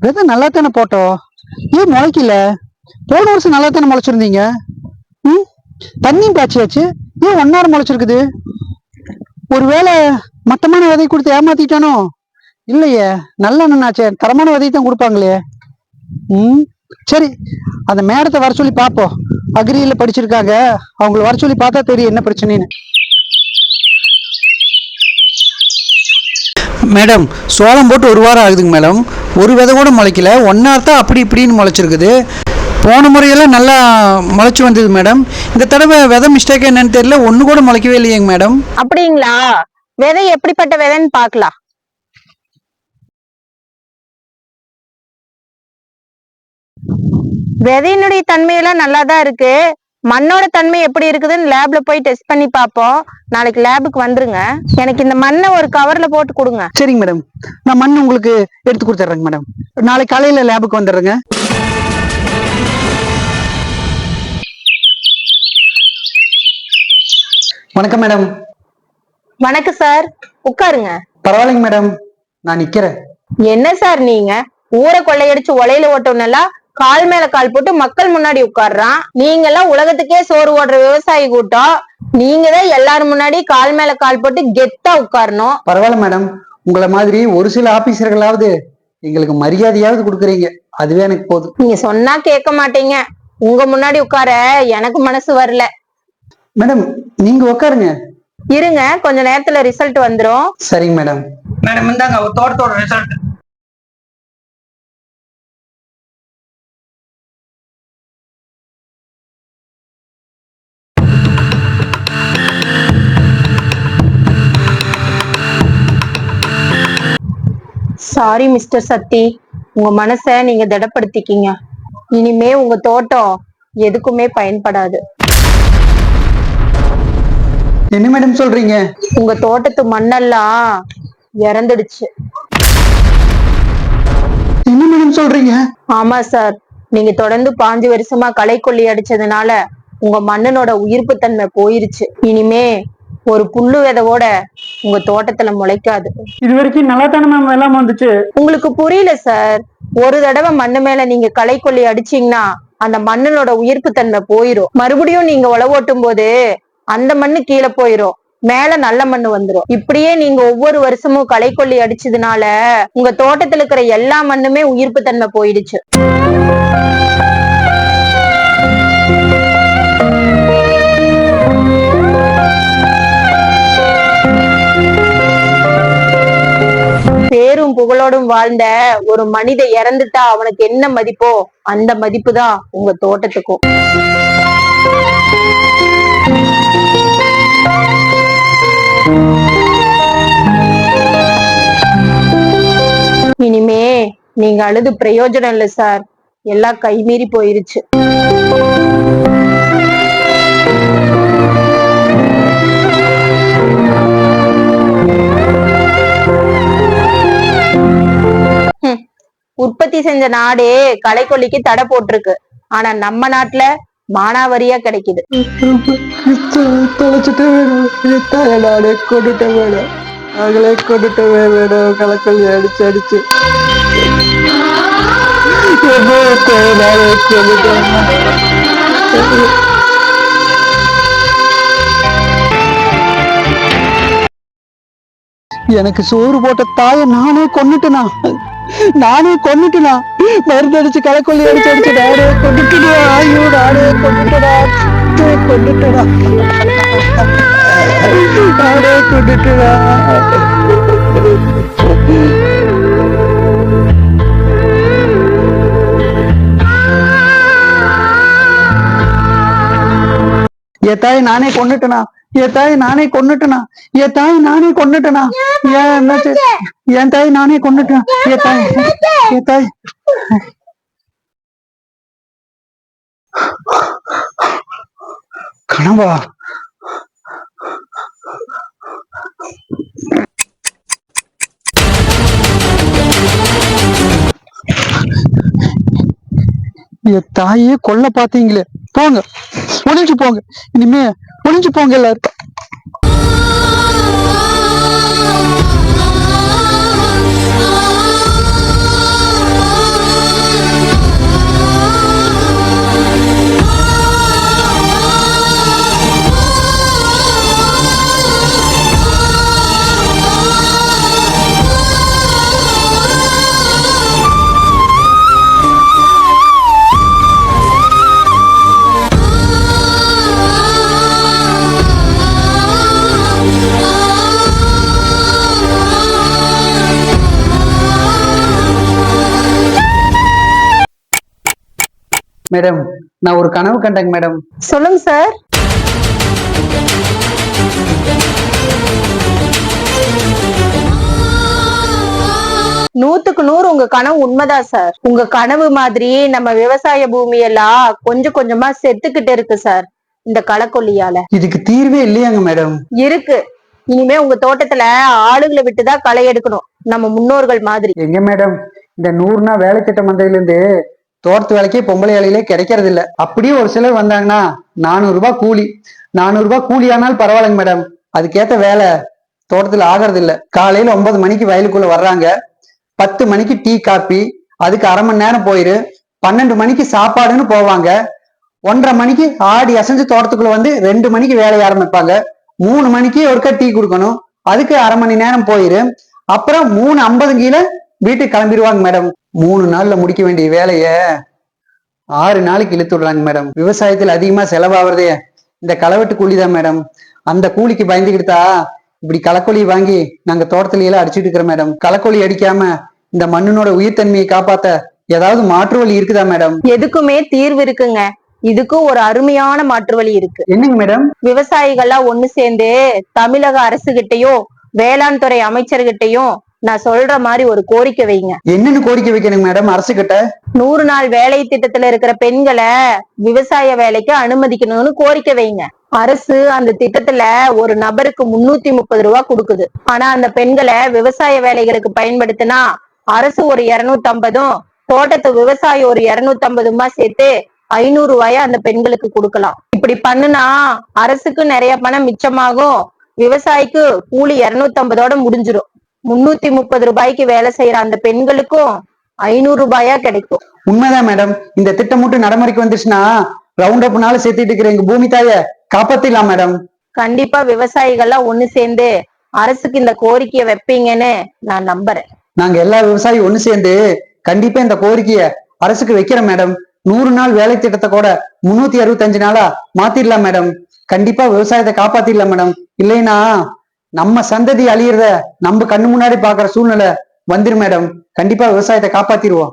விதை நல்லா தானே போட்டோம் ஏன் முளைக்கல? போன வருஷம் நல்லா தானே முளைச்சிருந்தீங்க? ம்? தண்ணியும் பாய்ச்சியாச்சு. ஏன் ஒன் ஒன்னாரம் முளைச்சிருக்குது? ஒருவேளை மட்டமான விதை கொடுத்து ஏமாத்திட்டானோ? இல்லையே. நல்ல அண்ணனாச்சே தரமான விதை தான் கொடுப்பாங்களே. ம்? சரி அந்த மேடத்தை வர சொல்லி பார்ப்போம். அக்ரியில் படிச்சிருக்காங்க. அவங்கள வர சொல்லி பார்த்தா தெரியும் என்ன பிரச்சனைன்னு. மேடம் சோளம் போட்டு ஒரு வாரம் ஆகுதுங்க மேடம். ஒரு விதை கூட முளைக்கல. ஒன்னார்த்தான் அப்படி இப்படின்னு முளைச்சிருக்குது. போன முறையெல்லாம் நல்லா முளைச்சி வந்தது மேடம் இந்த தடவை விதை மிஸ்டேக் என்னன்னு தெரியல. ஒன்று கூட முளைக்கவே இல்லையேங்க மேடம் அப்படிங்களா? விதை எப்படிப்பட்ட விதைன்னு பார்க்கலாம். விதையினுடைய தன்மையெல்லாம் நல்லா தான் இருக்கு. மண்ணோட தன்மை எப்படி இருக்குதுன்னு லேப்ல போய் டெஸ்ட் பண்ணி பார்ப்போம். நாளைக்கு லேபுக்கு வந்துருங்க. எனக்கு இந்த மண்ணை ஒரு கவர்ல போட்டு கொடுங்க. சரிங்க மேடம் நான் மண் உங்களுக்கு எடுத்து கொடுத்துட்றேங்க மேடம் நாளைக்கு காலையில் லேபுக்கு வந்துடுறேங்க. வணக்கம் மேடம் வணக்கம் சார் உட்காருங்க. பரவாயில்லைங்க மேடம் நான் நிக்கிறேன். என்ன சார் நீங்க? ஊரை கொள்ளையடிச்சு ஒலையில ஓட்டணும்லாம் கால் மேல கால் போட்டு மக்கள் முன்னாடி உட்கார்றான். நீங்க எல்லாம் உலகத்துக்கே சோறு ஓடுற விவசாயி கூட்டம். நீங்க தான் எல்லாரும் முன்னாடி கால் மேல கால் போட்டு கெத்தா உட்காரணும். பரவாயில்ல மேடம் உங்களை மாதிரி ஒரு சில ஆபீசர்களாவது எங்களுக்கு மரியாதையாவது கொடுக்குறீங்க. அதுவே எனக்கு போதும். நீங்க சொன்னா கேட்க மாட்டீங்க. உங்க முன்னாடி உட்கார எனக்கு மனசு வரல. மேடம் நீங்க உட்காருங்க. இருங்க கொஞ்ச நேரத்துல ரிசல்ட் வந்துரும். சரிங்க மேடம் மேடம் இந்தாங்க தோட்டத்தோட ரிசல்ட் சாரி மிஸ்டர் சத்தி உங்க மனச நீங்க திடப்படுத்திக்கிங்க. இனிமே உங்க தோட்டம் எதுக்குமே பயன்படாது. என்ன மேடம் சொல்றீங்க? உங்க தோட்டத்து மண்ணெல்லாம் இறந்துடுச்சு. என்ன மேடம் சொல்றீங்க? ஆமா சார் நீங்க தொடர்ந்து பாஞ்சு வருஷமா களை கொல்லி அடிச்சதுனால உங்க மண்ணனோட உயிர்ப்பு தன்மை போயிருச்சு. இனிமே ஒரு புல்லு விதவோட உங்க தோட்டத்துல முளைக்காது. இது வரைக்கும் நல்லா தானே மேம் எல்லாம் வந்துச்சு? உங்களுக்கு புரியல சார் ஒரு தடவை மண்ணு மேல நீங்க களை கொல்லி அடிச்சீங்கன்னா அந்த மண்ணனோட உயிர்ப்பு தன்மை போயிரும். மறுபடியும் நீங்க உழவோட்டும் போது அந்த மண்ணு கீழே போயிரும். மேல நல்ல மண்ணு வந்துரும். இப்படியே நீங்க ஒவ்வொரு வருஷமும் களை கொல்லி அடிச்சதுனால உங்க தோட்டத்துல இருக்கிற எல்லா மண்ணுமே உயிர்ப்பு தன்மை போயிடுச்சு. பேரும் புகழோடும் வாழ்ந்த ஒரு மனித இறந்துட்டா அவனுக்கு என்ன மதிப்போ அந்த மதிப்பு தான் உங்க தோட்டத்துக்கும். இனிமே நீங்க அழுது பிரயோஜனம் இல்லை சார். எல்லாம் கைமீறி போயிருச்சு. உற்பத்தி செஞ்ச நாடே களைக்கொல்லிக்கு தடை போட்டிருக்கு. ஆனா நம்ம நாட்டுல மானாவரியா கிடைக்குது. தொலைச்சிட்டு வேணும் வேணும் அவங்களே கொண்டுட்டு வேணும் அடிச்சு அடிச்சு எனக்கு சோறு போட்ட தாயை நானே கொன்னுட்டனா? நானே கொன்னுட்டனா? மருந்து அடிச்சு களைக்கொல்லி அடிச்சு அடிச்சு நானே கொண்டுட்டுடா ஐயோ நானே கொண்டுட்டடா கொண்டுட்டடா நானே கொண்டுட்டடா என் தாய் நானே கொண்டுட்டனா என் தாய் நானே கொண்டுட்டனா என் தாய் நானே கொண்டுட்டனா ஏன் என்னாச்சு? என் தாய் நானே கொண்டுட்டேன் என் தாய் என் தாய் கனவா? என் தாயே கொல்ல பாத்தீங்களே போங்க. ஒளிஞ்சு போங்க. இனிமே ஒளிஞ்சு போங்க எல்லாரும் மேடம் நான் ஒரு கனவு கண்டேங்க மேடம். சொல்லுங்க சார். நூத்துக்கு நூறு உங்க கனவு உண்மைதான் சார். உங்க கனவு மாதிரி நம்ம விவசாய பூமி எல்லாம் கொஞ்சம் கொஞ்சமா செத்துக்கிட்டு இருக்கு சார் இந்த களக்கொல்லியால. இதுக்கு தீர்வே இல்லையாங்க மேடம். இருக்கு. இனிமே உங்க தோட்டத்துல ஆளுங்களை விட்டுதான் களை எடுக்கணும் நம்ம முன்னோர்கள் மாதிரி. எங்க மேடம் இந்த நூறு நாள் வேலை திட்டம் வந்ததுல இருந்து தோட்டத்து வேலைக்கே பொம்பளை வேலையிலே கிடைக்கிறது இல்ல அப்படியே ஒரு சிலர் வந்தாங்கன்னா நானூறு ரூபாய் கூலி. நானூறு ரூபாய் கூலி ஆனாலும் பரவாயில்லைங்க மேடம். அதுக்கேத்த வேலை தோட்டத்துல ஆகிறது இல்ல காலையில ஒன்பது மணிக்கு வயலுக்குள்ள வர்றாங்க. பத்து மணிக்கு டீ காப்பி. அதுக்கு அரை மணி நேரம் போயிரு. பன்னெண்டு மணிக்கு சாப்பாடுன்னு போவாங்க. ஒன்றரை மணிக்கு ஆடி அசைஞ்சு தோட்டத்துக்குள்ள வந்து ரெண்டு மணிக்கு வேலையை ஆரம்பிப்பாங்க. மூணு மணிக்கு ஒருக்கா டீ கொடுக்கணும். அதுக்கு அரை மணி நேரம் போயிரு. அப்புறம் மூணு ஐம்பது கீழே வீட்டுக்கு கிளம்பிடுவாங்க மேடம் மூணு நாள்ல முடிக்க வேண்டிய வேலைய ஆறு நாளைக்கு இழுத்து விடுறாங்க மேடம் விவசாயத்துல அதிகமா செலவாகிறதே இந்த களவெட்டு கூலி தான் மேடம் அந்த கூலிக்கு பயந்துக்கிட்டா இப்படி களக்கொல்லி வாங்கி நாங்க தோட்டத்துல எல்லாம் அடிச்சுட்டு இருக்கிறோம் மேடம் களக்கொல்லி அடிக்காம இந்த மண்ணினோட உயிர்த்தன்மையை காப்பாத்த ஏதாவது மாற்று வழி இருக்குதா மேடம் எதுக்குமே தீர்வு இருக்குங்க. இதுக்கும் ஒரு அருமையான மாற்று வழி இருக்கு. என்னங்க மேடம் விவசாயிகள்லாம் ஒண்ணு சேர்ந்து தமிழக அரசுகிட்டயும் வேளாண் துறை அமைச்சர்கிட்டயும் நான் சொல்ற மாதிரி ஒரு கோரிக்கை வைங்க. என்னன்னு கோரிக்கை வைக்கணுங்க மேடம் அரசு கிட்ட நூறு நாள் வேலை திட்டத்துல இருக்கிற பெண்களை விவசாய வேலைக்கு அனுமதிக்கணும்னு கோரிக்கை வைங்க. அரசு அந்த திட்டத்துல ஒரு நபருக்கு முன்னூத்தி முப்பது ரூபாய் கொடுக்குது. ஆனா அந்த பெண்களை விவசாய வேலைகளுக்கு பயன்படுத்தினா அரசு ஒரு இருநூத்தி ஐம்பதும் தோட்டத்து விவசாயி ஒரு இருநூத்தி ஐம்பதுமா சேர்த்து ஐநூறு ரூபாய அந்த பெண்களுக்கு கொடுக்கலாம். இப்படி பண்ணுனா அரசுக்கு நிறைய பணம் மிச்சமாகும். விவசாயிக்கு கூலி இருநூத்தி ஐம்பதோட முடிஞ்சிரும். முன்னூத்தி முப்பது ரூபாய்க்கு வேலை செய்யற அந்த பெண்களுக்கும் ஐநூறு ரூபாயா கிடைக்கும். உண்மைதான் மேடம் இந்த திட்டம் மட்டும் நடைமுறைக்கு வந்துச்சுன்னா ரவுண்ட் அப்னால சேர்த்துட்டு இருக்கிற எங்க பூமி தாய காப்பாத்திடலாம் மேடம் கண்டிப்பா விவசாயிகள்லாம் ஒண்ணு சேர்ந்து அரசுக்கு இந்த கோரிக்கையை வைப்பீங்கன்னு நான் நம்புறேன். நாங்க எல்லா விவசாயி ஒண்ணு சேர்ந்து கண்டிப்பா இந்த கோரிக்கைய அரசுக்கு வைக்கிறோம் மேடம் நூறு நாள் வேலை திட்டத்தை கூட முன்னூத்தி அறுபத்தஞ்சு நாளா மாத்திடலாம் மேடம் கண்டிப்பா விவசாயத்தை காப்பாத்திடலாம் மேடம் இல்லைன்னா நம்ம சந்ததி அழியிறத நம்ம கண்ணு முன்னாடி பாக்குற சூழ்நிலை வந்துரும் மேடம். கண்டிப்பா விவசாயத்தை காப்பாத்திருவோம்.